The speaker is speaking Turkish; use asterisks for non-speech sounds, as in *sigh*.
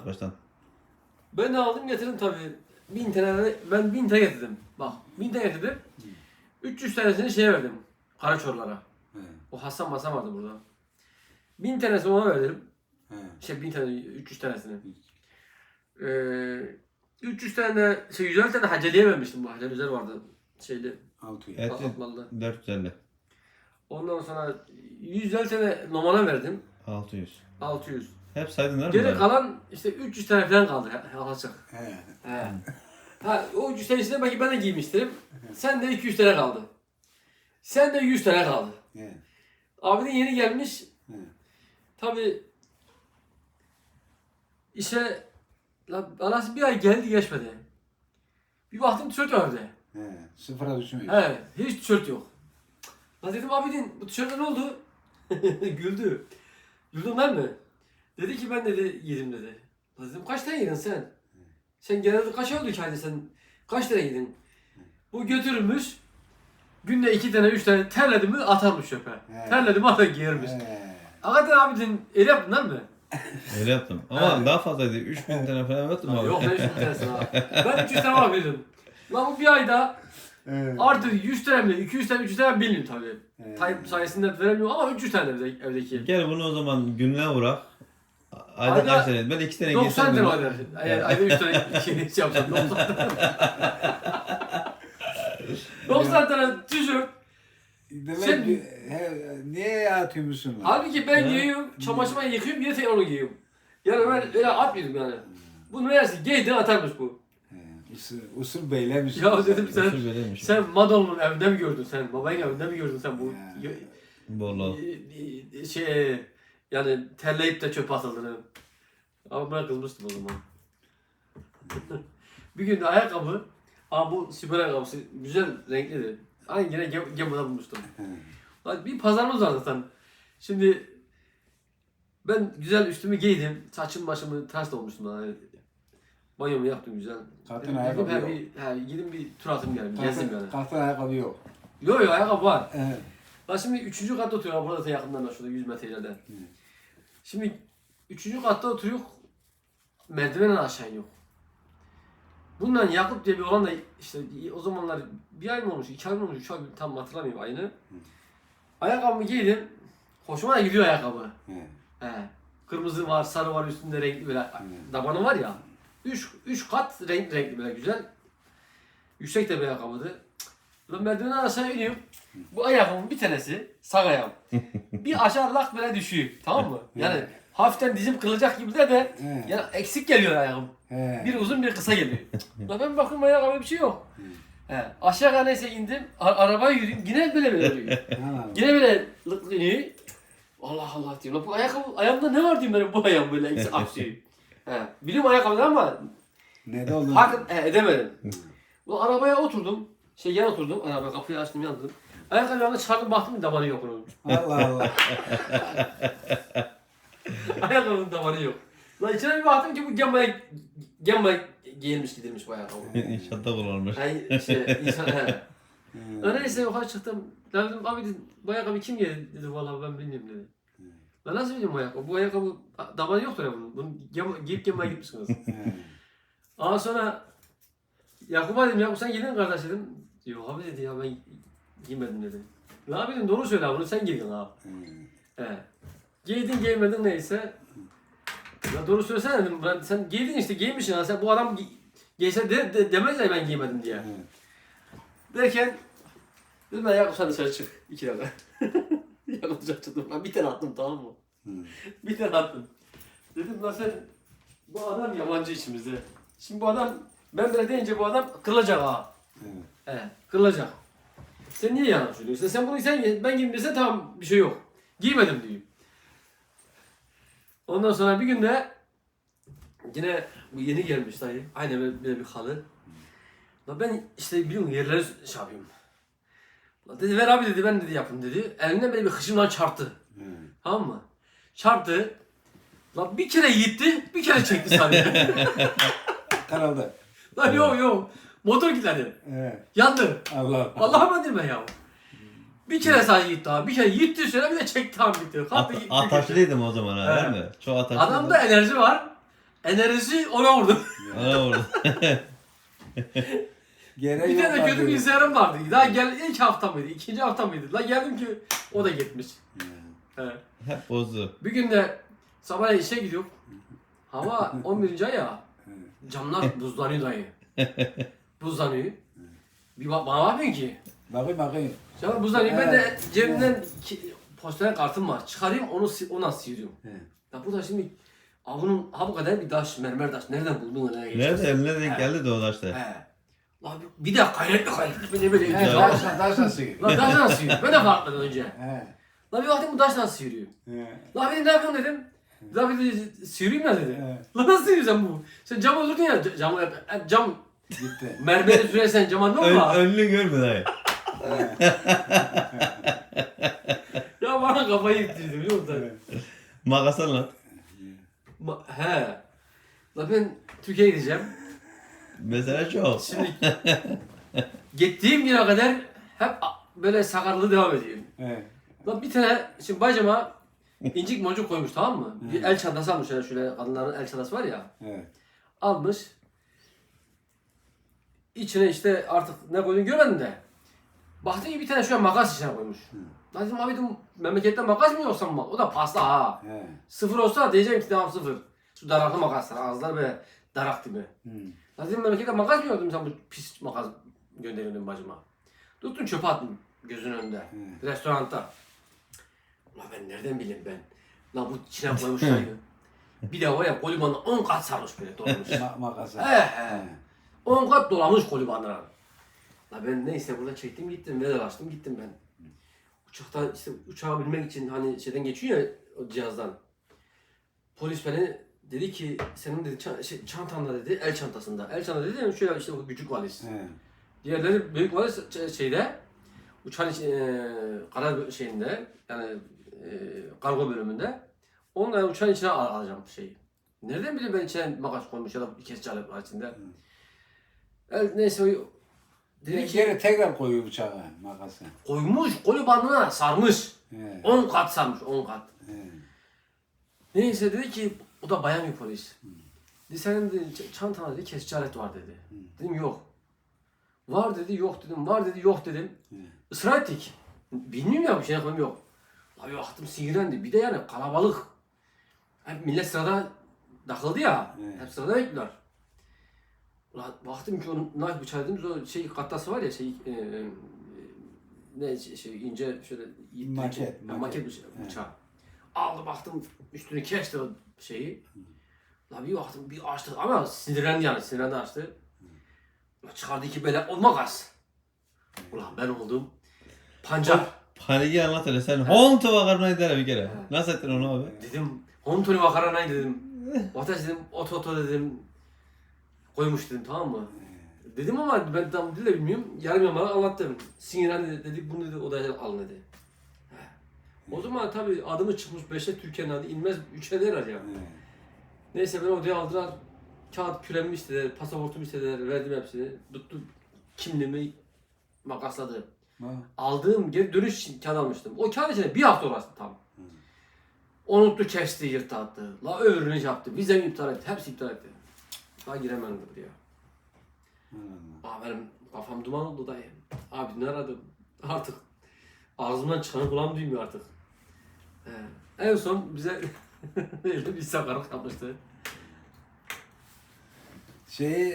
anlat baştan. Ben de aldım getirdim tabii. Bin tane, ben bin tane getirdim. Bak bin tane getirdim. 300 tanesini şeye verdim. Karaçorlara. He. O Hasan Masan vardı burada. Bin tanesini ona verdim. He. Şey bin tane, 300 tanesini. Ee, 300 tane şey 150 tane haceliye vermiştim bu haceli güzel vardı. Şeyde, Altı. Evet. Atmalı'da. 450. Ondan sonra 150 tane nomana verdim. 600. 600. Hep saydın değil mi? Geri bunları? kalan işte 300 tane falan kaldı ya- alacak. He. He. Ha, o 300 tanesini belki ben de giymiştim. Sen de 200 tane kaldı. Sen de 100 tane kaldı. He. Abinin yeni gelmiş. He. Tabi işe la, anası bir ay geldi geçmedi. Bir baktım tişört var evde. He. Sıfıra düşmüyor. He, hiç tişört yok. La dedim abidin bu tişörtte ne oldu? *laughs* Güldü. Güldün ben mi? Dedi ki ben dedi yedim dedi. La dedim kaç tane yedin sen? Sen genelde kaç oldu ki sen kaç tane yedin? Bu götürmüş. Günde iki tane üç tane terledi mi atarmış çöpe. He. Terledi mi atar giyermiş. Hakikaten abidin öyle yaptın *laughs* değil mi? Öyle yaptım. Ama Evet. daha fazlaydı. 3000 tane falan yaptım abi. Yok ben 300 tanesini ha. Ben 300 tane alabildim. Lan bu bir ayda He. artık 100 tane mi 200 tane 300 tane bilmiyorum tabii. Tayyip sayesinde veremiyorum ama 300 tane evde, evdeki. Gel bunu o zaman gününe bırak. Ayda, kaç tane? Ben 2 tane 90 tane oynar. Ayda 3 tane şey yapsam 90 tane. 90 tane tişört. Demek Sen- ki he, niye atıyormuşsun lan? Halbuki ben Ha. giyiyorum, çamaşırımı yıkıyorum, yine tekrar onu giyiyorum. Yani ben öyle atmıyordum yani. Bunu meğerse giydin atarmış bu. Usul, usul beylemiş. Ya dedim sen, Usul böyleymiş. sen Madon'un evinde mi gördün sen? Babanın evinde mi gördün sen bu? Ya. Ee, şey yani terleyip de çöpe atıldığını. Ama ben kızmıştım o zaman. *laughs* bir gün de ayakkabı, ama bu süper ayakkabısı güzel renkliydi. Aynı yine Gem- Gema'da bulmuştum. Lan Bir pazarımız var zaten. Şimdi ben güzel üstümü giydim. Saçım başımı ters olmuştum. Yani. Banyomu yaptım güzel. Zaten Dedim, ayakkabı yok. bir, he, gidin bir tur atayım geldim. Gezdim yani. Kalktın, kalktın ayakkabı yok. Yok yok ayakkabı var. He. Ben şimdi üçüncü katta oturuyorum. Burada da yakından da şurada 100 metre ileride. Şimdi üçüncü katta oturuyor. Merdivenden aşağı iniyor. Bundan Yakup diye bir olan da işte o zamanlar bir ay mı olmuş, iki ay mı olmuş, üç ay mı, tam hatırlamıyorum ayını. Ayakkabımı giydim. Hoşuma da gidiyor ayakkabı. He. He. Kırmızı var, sarı var üstünde renkli böyle tabanı var ya. Üç, üç kat renk renkli böyle güzel. Yüksek de bir ayakkabıydı. Lan merdivenden aşağı iniyorum. Bu ayakkabımın bir tanesi sağ ayağım. *laughs* bir aşağı lak böyle düşüyor. Tamam mı? Yani hafiften dizim kırılacak gibi de de yani eksik geliyor ayağım. Bir uzun bir kısa geliyor. *laughs* Lan ben bakıyorum ayakkabı bir şey yok. He. Aşağı neyse indim. A- arabaya yürüyeyim. Yine böyle böyle. Ha. *laughs* Yine böyle lık lık iniyor. Allah Allah diyorum. Lan bu ayakkabı, ayağımda ne var diyorum ben bu ayağım böyle eksik aksıyor. He. Biliyorum ayakkabıda ama Ne de oldu? Hak e, edemedim. Bu arabaya oturdum. Şey yan oturdum. Araba kapıyı açtım yandım. Ayakkabı yanına çıkardım baktım damarı yok onun. Allah Allah. *laughs* Ayakkabının damarı yok. Lan içine bir baktım ki bu gemmaya gemmaya giyilmiş gidilmiş bu ayakkabı. *laughs* İnşaatta kullanılmış. Yani işte insan he. Lan neyse yukarı çıktım. Lan dedim abi dedim, bu ayakkabı kim giydi dedi vallahi ben bilmiyorum dedi. Lan nasıl bileyim bu ayakkabı? Bu ayakkabı damarı yoktur ya bunun. Bunu gem, giyip gemmaya gitmişsiniz. He. Ondan sonra Yakup'a dedim Yakup sen giydin kardeş dedim. Yok abi dedi ya ben giymedim dedi. Ne yapayım doğru söyle abi bunu sen giydin ha. He. Giydin giymedin neyse. Ya doğru söylesene dedim ben sen giydin işte giymişsin ha sen bu adam gi- giyse de, de, demez ya ben giymedim diye. Derken dedim ben Yakup sen dışarı çık iki dakika. *laughs* Yakup dışarı çıktım ben bir tane attım tamam mı? *laughs* Bir tane attım. Dedim lan sen bu adam yabancı içimizde. Şimdi bu adam ben böyle deyince bu adam kırılacak ha. He, kırılacak. Sen niye yalan söylüyorsun? Sen bunu sen ben giydim dese tamam bir şey yok. Giymedim diyor. Ondan sonra bir günde yine bu yeni gelmiş dayı. Aynı böyle, böyle bir halı. La ben işte biliyorum yerleri şey yapıyorum. La dedi ver abi dedi ben dedi yapın dedi. Elinden böyle bir hışımdan çarptı. He. Tamam mı? Çarptı. La bir kere yitti, bir kere çekti sadece. *laughs* Kırıldı. Lan yok yok. Motor kilitlendi. He. Yandı. Allah. Vallahi ben değilim ya. Bir kere sadece yitti abi. Bir kere yitti şöyle bir de çekti abi bitti. At, Kalktı gitti. ataşlıydım o zaman ha He. değil mi? Çok ataşlıydım. Adamda enerji var. Enerjisi ona vurdu. Ana vurdu. *laughs* Gene bir yok tane kötü abi. bilgisayarım vardı. Daha gel ilk hafta mıydı? ikinci hafta mıydı? La geldim ki o da gitmiş. He. Hep bozdu. Bir gün de sabah işe gidiyor. Hava 11. ay ya. *laughs* Camlar buzlanıyor dayı. *laughs* Buzlanıyor. Bir bak bana bakmıyor ki. Bakayım bakayım. Camlar buzlanıyor. Ben de cebimden ki, poster kartım var. Çıkarayım onu si- ona sıyırıyorum. He. Ya bu da şimdi Aa, bunun ha bu kadar bir taş, mermer taş. Nereden buldun onu? Nerede eline denk geldi de o taşta. He. La bir, bir de gayretli gayretli böyle böyle. He, La, taşla taşla sıyır. la taş nasıl yürüyor? Ben de farklı önce. He. La bir baktım bu taş nasıl yürüyor? He. La bir de ne yapıyorsun dedim. La bir de sıyırayım ya dedi. He. La nasıl yürüyorsun sen bu? Sen cam olurdun ya c- camı hep cam Gitti. *laughs* mermeri sürersen cama ne Ön, olur? önünü görme dayı. *laughs* Ya bana kafayı yittirdi biliyor musun? Makas al lan. Ma- He. La ben Türkiye'ye gideceğim. Mesela çok. Şimdi gittiğim güne kadar hep böyle sakarlığı devam ediyorum. He. Lan bir tane şimdi bacama incik moncuk koymuş tamam mı? Bir el çantası almış şöyle şöyle kadınların el çantası var ya. Evet. Almış. İçine işte artık ne koyduğunu görmedim de. Baktım ki bir tane şöyle makas içine koymuş. Lan dedim abi dedim memlekette makas mı yoksa mı? O da pasta ha. He. Sıfır olsa diyeceğim ki tamam sıfır. Şu daraklı makaslar ağızlar böyle darak gibi. Hı. Lan dedim memlekette makas mı yok dedim sen bu pis makas gönderiyorsun bacıma. Tuttun çöpe attım gözünün önünde. Restoranda. Ulan ben nereden bileyim ben? Lan bu içine koymuş dayı. Bir de var ya kolibanla 10 kat sarmış böyle dolmuş. *laughs* Ma makası. he he. 10 kat dolamış kolibanla. La ben neyse burada çektim gittim vedalaştım gittim ben. Uçakta işte uçağa binmek için hani şeyden geçiyor ya o cihazdan. Polis beni dedi ki senin dedi ça- şey, çantanda dedi el çantasında. El çanta dedi şöyle işte bu küçük valiz. He. Diğerleri büyük valiz şeyde uçağın iç- e, karar şeyinde yani e, kargo bölümünde. Onları uçağın içine al- alacağım şeyi. Nereden bileyim ben içine makas koymuş ya da kesici alet var içinde. El, neyse o dedi ki Geri tekrar koyuyor bıçağı makası. koymuş koli bandına sarmış. He. 10 kat sarmış 10 kat. He. Neyse dedi ki o da bayan bir polis. Dedi senin dedi, ç- çantanda dedi kesici alet var dedi. Dedim yok. Var dedi yok dedim. Var dedi yok dedim. Israr ettik. Bilmiyorum ya bir şey yapmam yok. Abi baktım sinirlendi. Bir de yani kalabalık. Hep millet sırada takıldı ya. Evet. Hep sırada bekliyorlar. Ulan baktım ki onun knife bıçağı dediğimiz o şey kattası var ya şey e, e, ne şey, şey, ince şöyle ip- Maket, Ha, maket. maket bıça- bıçağı. Aldı baktım üstünü kesti o şeyi. La bir baktım bir açtı ama sinirlendi yani sinirlendi açtı. Ulan çıkardı iki bele olmak az. Ulan ben oldum. Pancar. Panigi anlat hele sen. Hontu vakarına gider bir kere. Nasıl ettin onu abi? Dedim Hontoni vakaranay dedim. Vataş dedim oto oto dedim. Koymuş dedim tamam mı? Dedim ama ben tam dil de bilmiyorum. Yarım yamalak anlattım. Sinirlendi dedi bunu dedi odaya al dedi. O zaman tabii adımı çıkmış beşe Türkiye'nin adı inmez üçe derer ya. Neyse beni odaya aldılar. Kağıt küremi istediler, pasaportumu istediler, verdim hepsini. Tuttu kimliğimi makasladı. Ha. Aldığım geri dönüş için kağıt almıştım. O kağıt içinde bir hafta uğraştım tam. Unuttu, kesti, yırttı attı. La öbürünü yaptı. Vizemi iptal etti. Hepsi iptal etti. Daha giremedim buraya. Aa benim kafam duman oldu dayı. Abi ne aradım? Artık ağzımdan çıkanı kulağım duymuyor artık. He. En son bize *laughs* bir sakarlık yapmıştı. Şeyi